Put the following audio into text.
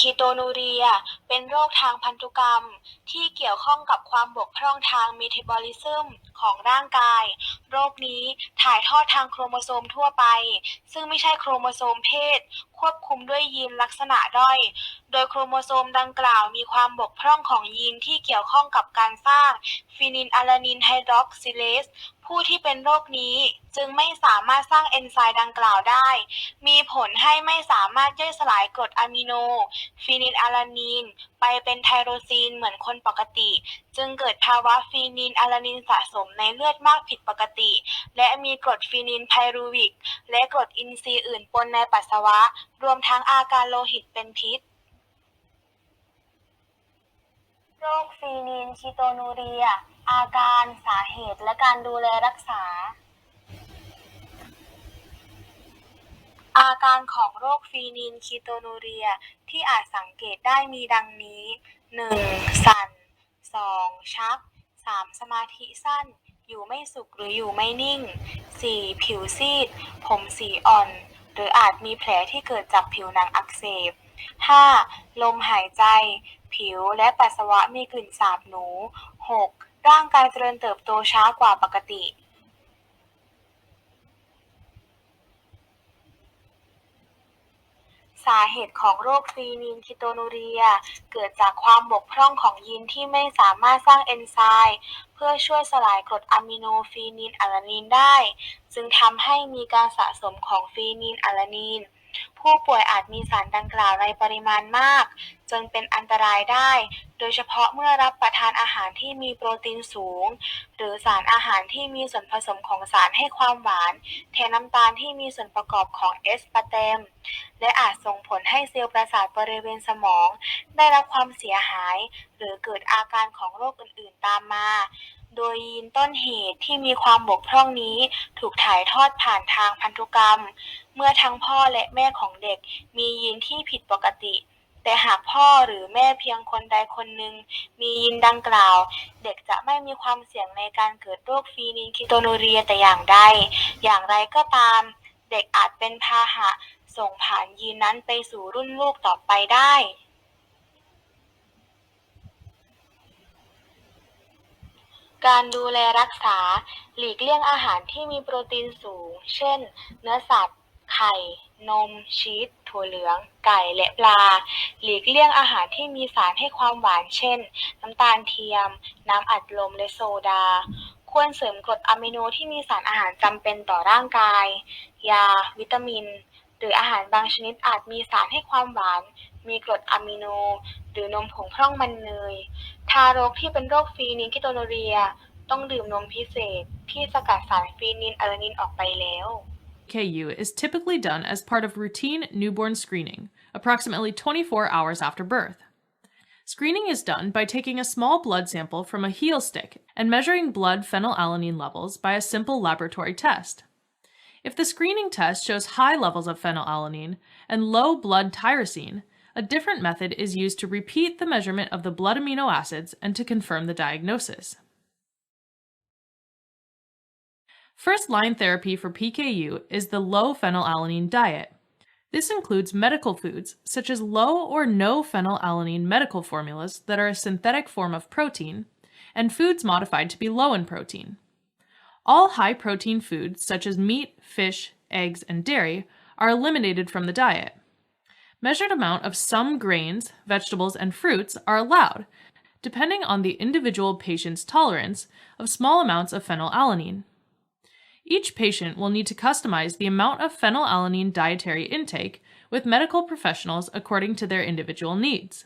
คีโตนูเรีย เป็นโรคทางพันธุกรรม ที่เกี่ยวข้องกับความบกพร่องทางเมตาบอลิซึมของร่างกาย โรคนี้ถ่ายทอดทางโครโมโซมทั่วไป ซึ่งไม่ใช่โครโมโซมเพศ ควบคุมด้วยยีนลักษณะด้อย โดยโครโมโซมดังกล่าวมีความบกพร่องของยีนที่เกี่ยวข้องกับการสร้างฟีนิลอะลานินไฮดรอกซิเลส ผู้ที่เป็นโรคนี้จึงไม่สามารถสร้างเอนไซม์ดังกล่าวได้ มีผลให้ไม่สามารถย่อยสลายกรดอะมิโน ฟีนิลอะลานินไปเป็นไทโรซีนเหมือนคนปกติ จึงเกิดภาวะฟีนิลอะลานินสะสมในเลือดมากผิดปกติ และมีกรดฟีนิลไพรูวิก และกรดอินทรีย์อื่นปนในปัสสาวะ รวมทั้งอาการโลหิตเป็นพิษ โรคฟีนิลคีโตนูเรีย อาการสาเหตุและการดูแลรักษา อาการของโรคฟีนิลคีโตนูเรียที่อาจสังเกตได้มีดังนี้ 1. สั่น 2. ชัก 3. สมาธิสั้น อยู่ไม่สุขหรืออยู่ไม่นิ่ง 4. ผิวซีด ผมสีอ่อน หรืออาจมีแผลที่เกิดจากผิวหนังอักเสบ 5. ลมหายใจ ผิวและปัสสาวะมีกลิ่นสาบหนู 6. ร่างกายเจริญเติบโตช้ากว่าปกติ สาเหตุของโรคฟีนิลคีโตนูเรีย เกิดจากความบกพร่องของยีนที่ไม่สามารถสร้างเอนไซม์เพื่อช่วยสลายกรดอะมิโนฟีนิลอะลานินได้ จึงทำให้มีการสะสมของฟีนิลอะลานิน ผู้ป่วยอาจมีสารดังกล่าวในปริมาณมาก จนเป็นอันตรายได้ โดยเฉพาะเมื่อรับประทานอาหารที่มีโปรตีนสูง หรือสารอาหารที่มีส่วนผสมของสารให้ความหวานแทนน้ำตาลที่มีส่วนประกอบของเอสปาเตม และอาจส่งผลให้เซลล์ประสาทบริเวณสมอง ได้รับความเสียหาย หรือเกิดอาการของโรคอื่น ๆ ตามมา โดยยีนต้นเหตุที่มีความบกพร่องนี้ ถูกถ่ายทอดผ่านทางพันธุกรรม เมื่อทั้งพ่อและแม่ของเด็ก มียีนที่ผิดปกติ แต่หากพ่อหรือแม่เพียงคนใดคนหนึ่ง มียีนดังกล่าว เด็กจะไม่มีความเสี่ยงในการเกิดโรคฟีนิลคีโตนูเรียแต่อย่างใด อย่างไรก็ตาม เด็กอาจเป็นพาหะ ส่งผ่านยีนนั้นไปสู่รุ่นลูกต่อไปได้ การดูแลรักษา หลีกเลี่ยงอาหารที่มีโปรตีนสูง เช่น เนื้อสัตว์ ไข่ นม ชีส ถั่วเหลือง ไก่ และปลา หลีกเลี่ยงอาหารที่มีสารให้ความหวาน เช่น น้ำตาลเทียม น้ำอัดลม และโซดา ควรเสริมกรดอะมิโนที่มีสารอาหารจำเป็นต่อร่างกาย ยา วิตามิน หรืออาหารบางชนิดอาจมีสารให้ความหวาน มีกรดอะมิโน หรือนมผงพร่องมันเนย ทารกที่เป็นโรคฟีนิลคีโตนูเรีย ต้องดื่มนมพิเศษที่สกัดสารฟีนิลอะลานินออกไปแล้ว KU is typically done as part of routine newborn screening, approximately 24 hours after birth. Screening is done by taking a small blood sample from a heel stick and measuring blood phenylalanine levels by a simple laboratory test. If the screening test shows high levels of phenylalanine and low blood tyrosine, a different method is used to repeat the measurement of the blood amino acids and to confirm the diagnosis. First line therapy for PKU is the low phenylalanine diet. This includes medical foods such as low or no phenylalanine medical formulas that are a synthetic form of protein, and foods modified to be low in protein. All high protein foods such as meat, fish, eggs, and dairy are eliminated from the diet. Measured amount of some grains, vegetables, and fruits are allowed, depending on the individual patient's tolerance of small amounts of phenylalanine. Each patient will need to customize the amount of phenylalanine dietary intake with medical professionals according to their individual needs.